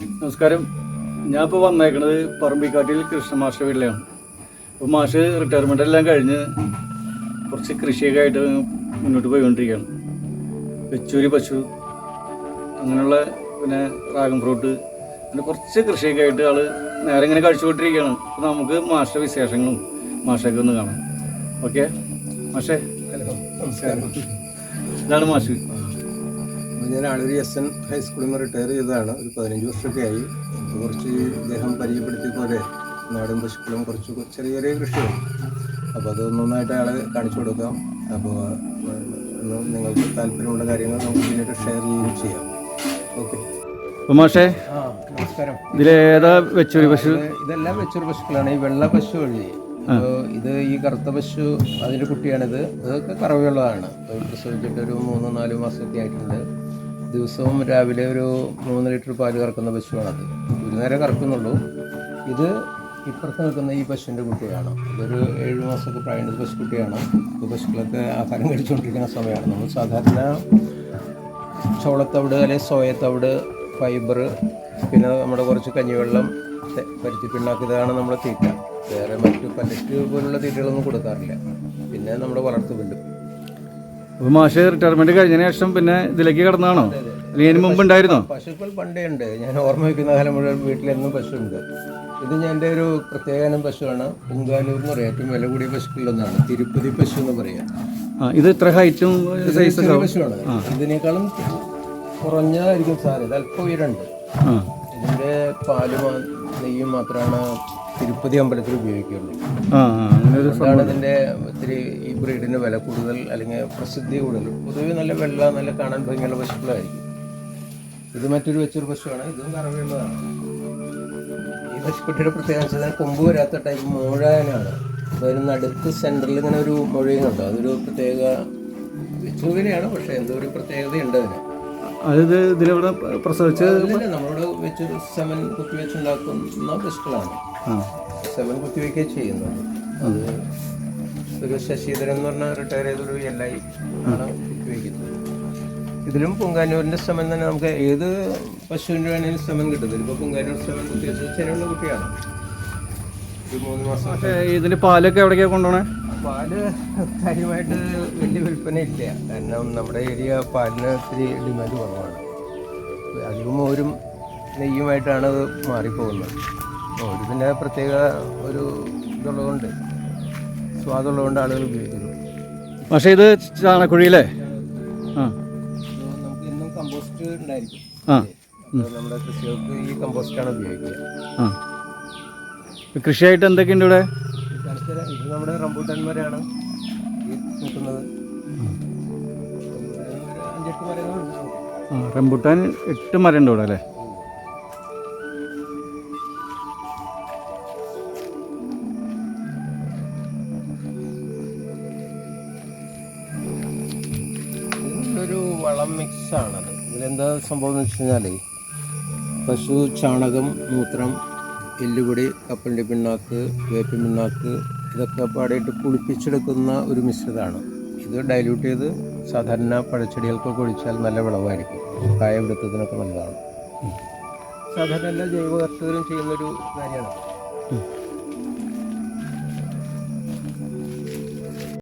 നമസ്കാരം. ഞാൻ ഇപ്പോൾ വന്നേക്കണത് പറമ്പിക്കാട്ടിൽ കൃഷ്ണ മാഷ വീട്ടിലാണ് അപ്പോൾ മാഷ് റിട്ടയർമെന്റ് എല്ലാം കഴിഞ്ഞ് കുറച്ച് കൃഷിയൊക്കെ ആയിട്ട് മുന്നോട്ട് പോയിക്കൊണ്ടിരിക്കുകയാണ്. വെച്ചൂരി പശു അങ്ങനെയുള്ള പിന്നെ ഡ്രാഗൺ ഫ്രൂട്ട് പിന്നെ കുറച്ച് കൃഷിയൊക്കെ ആയിട്ട് ആൾ നേരെ ഇങ്ങനെ കഴിച്ചുകൊണ്ടിരിക്കുകയാണ്. അപ്പോൾ നമുക്ക് മാഷ വിശേഷങ്ങളും മാഷൊക്കെ ഒന്ന് കാണാം. ഓക്കെ? മാഷേ. നമസ്കാരം ഇതാണ് മാഷ്. ഞാൻ ആളൊരു എസ് എൻ ഹൈസ്കൂളിൽ നിന്ന് റിട്ടയർ ചെയ്തതാണ്. ഒരു പതിനഞ്ച് വർഷമൊക്കെ ആയി. കുറച്ച് ഇദ്ദേഹം പരിചയപ്പെടുത്തിയ പോലെ നാടൻ പശുക്കളും കുറച്ച് ചെറിയ ചെറിയ കൃഷിയാണ് അപ്പോൾ അത് നന്നായിട്ട് ആളെ കാണിച്ചു കൊടുക്കാം. അപ്പോൾ നിങ്ങൾക്ക് താല്പര്യമുള്ള കാര്യങ്ങൾ നമുക്ക് പിന്നീട് ഷെയർ ചെയ്യുകയും ചെയ്യാം. ഓക്കെ ഉമാഷേ ആ നമസ്കാരം. ഇതിലേതാ വെച്ചൊരു പശു? ഇതെല്ലാം വെച്ചൊരു പശുക്കളാണ്. ഈ വെള്ള പശു വഴി. ഇത് ഈ കറുത്ത പശു അതിന്റെ കുട്ടിയാണിത്. ഇതൊക്കെ കറവയുള്ളതാണ് പ്രസവിച്ചിട്ട് ഒരു മൂന്നോ നാലോ മാസമൊക്കെ ആയിട്ടുണ്ട്. ദിവസവും രാവിലെ ഒരു മൂന്ന് ലിറ്റർ പാൽ കറക്കുന്ന പശുവാണത്. ഒരു നേരം കറക്കുന്നുള്ളൂ. ഇത് ഇപ്പുറത്ത് നിൽക്കുന്ന ഈ പശുവിന്റെ കുട്ടിയാണ്. ഇതൊരു ഏഴ് മാസമൊക്കെ പ്രായമുള്ള പശുക്കുട്ടിയാണ്. ഇപ്പോൾ പശുക്കളൊക്കെ ആഹാരം കഴിച്ചുകൊണ്ടിരിക്കുന്ന സമയമാണ്. നമ്മൾ സാധാരണ ചോളത്തവിട് അല്ലെങ്കിൽ സോയത്തവിട് ഫൈബർ പിന്നെ നമ്മുടെ കുറച്ച് കഞ്ഞിവെള്ളം പരുത്തി പിണ്ണാക്ക് ഇതാണ് നമ്മുടെ തീറ്റ. വേറെ മറ്റു പല്ലറ്റ് പോലുള്ള തീറ്റകളൊന്നും കൊടുക്കാറില്ല. പിന്നെ നമ്മുടെ വളർത്തു പുല്ലും. അപ്പോൾ മാഷ് റിട്ടയർമെന്റ് കഴിഞ്ഞ ശേഷം പിന്നെ ഇതിലേക്ക് കടന്നതാണോ? അല്ലെങ്കിൽ അതിന് മുമ്പ് ഉണ്ടായിരുന്നോ? പശുക്കൾ പണ്ടേ ഉണ്ട്. ഞാൻ ഓർമ്മ വയ്ക്കുന്ന കാലം മുഴുവൻ വീട്ടിലെന്നും പശുണ്ട്. ഇത് ഞാൻ എന്റെ ഒരു പ്രത്യേകനം പശുവാണ്. പുങ്കാനൂർ എന്ന് പറയാം. ഏറ്റവും വില കൂടിയ പശുക്കളിലൊന്നാണ് തിരുപ്പതി പശു എന്ന് പറയാം. ഇത് ഇത്ര ഹൈറ്റും സൈസ് പശുവാണ്. ഇതിനേക്കാളും കുറഞ്ഞായിരിക്കും സാധ്യത അല്പം ഉയരുണ്ട് ഇതിന്റെ ഇതിന്റെ പാൽ നെയ്യും മാത്രമാണ് തിരുപ്പതി അമ്പലത്തിൽ ഉപയോഗിക്കുള്ളൂ ആ, അങ്ങനെ ഒരു അതാണ് ഇതിന്റെ ഇത്തിരി ഈ ബ്രീഡിന് വില കൂടുതൽ അല്ലെങ്കിൽ പ്രസിദ്ധി കൂടുതൽ. പൊതുവെ നല്ല വെള്ള നല്ല കാണാൻ ഭംഗിയുള്ള പശുക്കളായിരിക്കും. ഇത് മറ്റൊരു വെച്ചൊരു പശുവാണ്. ഇതും കറവേണ്ടതാണ് ഈ പശുക്കുട്ടിയുടെ പ്രത്യേകത കൊമ്പ് വരാത്ത ടൈപ്പ് മുഴയനാണ് അതൊരു നടുക്ക് സെന്ററിൽ ഇങ്ങനെ ഒരു മുഴയുന്നുണ്ട് അതൊരു പ്രത്യേക വെച്ചുവിനെയാണ്. പക്ഷേ എന്തോ ഒരു പ്രത്യേകതയുണ്ട് അതിന്. അതായത് ഇത് ഇതിലിവിടെ പ്രസവിച്ച് നമ്മളിവിടെ വെച്ചൊരു സെമൻ കുത്തി വെച്ചുണ്ടാക്കുന്ന പശുക്കളാണ്. ആ സെവൻ കുത്തിവെക്കുകയും ചെയ്യുന്നത് അത് ഒരു ശശിധരൻ എന്ന് പറഞ്ഞ റിട്ടയർ ചെയ്തൊരു എൽ ഐ ആണ് കുത്തിവെക്കുന്നത്. ഇതിലും പൊങ്കാനൂരിന്റെ സമയം തന്നെ നമുക്ക് ഏത് പശുവിന്റെ വേണേലും സമയം കിട്ടും. ഇപ്പൊ പൊങ്കാനൂർ സെമൻ കുത്തിവെച്ച ചെറിയുള്ള കുട്ടിയാണ്. ഒരു മൂന്ന് മാസം ഇതിന്റെ പാലൊക്കെ എവിടേക്കാണ് കൊണ്ടുപോണേ? പാൽ കാര്യമായിട്ട് വലിയ വിൽപ്പന ഇല്ല കാരണം നമ്മുടെ ഏരിയ പാലിന് ഒത്തിരി ഡിമാൻഡ് കുറവാണ്. അധികം മോരും നെയ്യുമായിട്ടാണ് അത് മാറിപ്പോകുന്നത്. പിന്നെ പ്രത്യേക ഒരു ഇതുള്ളതുകൊണ്ട് സ്വാദുള്ളതുകൊണ്ട് ആളുകൾ ഉപയോഗിക്കുന്നു. പക്ഷേ ഇത് ചാണക്കുഴിയില്ലേ ആ. നമുക്ക് ഇന്നും കമ്പോസ്റ്റ് ഉണ്ടായിരിക്കും. ആ. അത്. നമ്മുടെ കൃഷികൾക്ക് ഈ കമ്പോസ്റ്റാണ് ഉപയോഗിക്കുക. ആ. കൃഷിയായിട്ട് എന്തൊക്കെയുണ്ട് ഇവിടെ? ഈ കാണിച്ചുതരാം. ഇത് നമ്മുടെ റംബൂട്ടാൻമാരാണ് ഈ നിൽക്കുന്നത് അഞ്ചെട്ട് മരങ്ങളുണ്ട്. ആ റംബുട്ടാൻ എട്ട് മരം ഉണ്ട് ഇവിടെ അല്ലേ? വളം മിക്സാണത്. ഇതിലെന്താ സംഭവം എന്ന് വെച്ച് കഴിഞ്ഞാൽ പശു ചാണകം മൂത്രം എല്ലുപൊടി കപ്പലിന്റെ പിണ്ണാക്ക് വേപ്പിൻ പിണ്ണാക്ക് ഇതൊക്കെ പാടിയിട്ട് കുളിപ്പിച്ചെടുക്കുന്ന ഒരു മിശ്രിതമാണ്. ഇത് ഡൈല്യൂട്ട് ചെയ്ത് സാധാരണ പഴച്ചെടികൾക്കൊക്കെ ഒഴിച്ചാൽ നല്ല വിളവായിരിക്കും. കായ പിടുത്തത്തിനൊക്കെ നല്ലതാണ്. സാധാരണ എല്ലാ ജൈവ കർഷകരും ചെയ്യുന്നൊരു കാര്യമാണ്.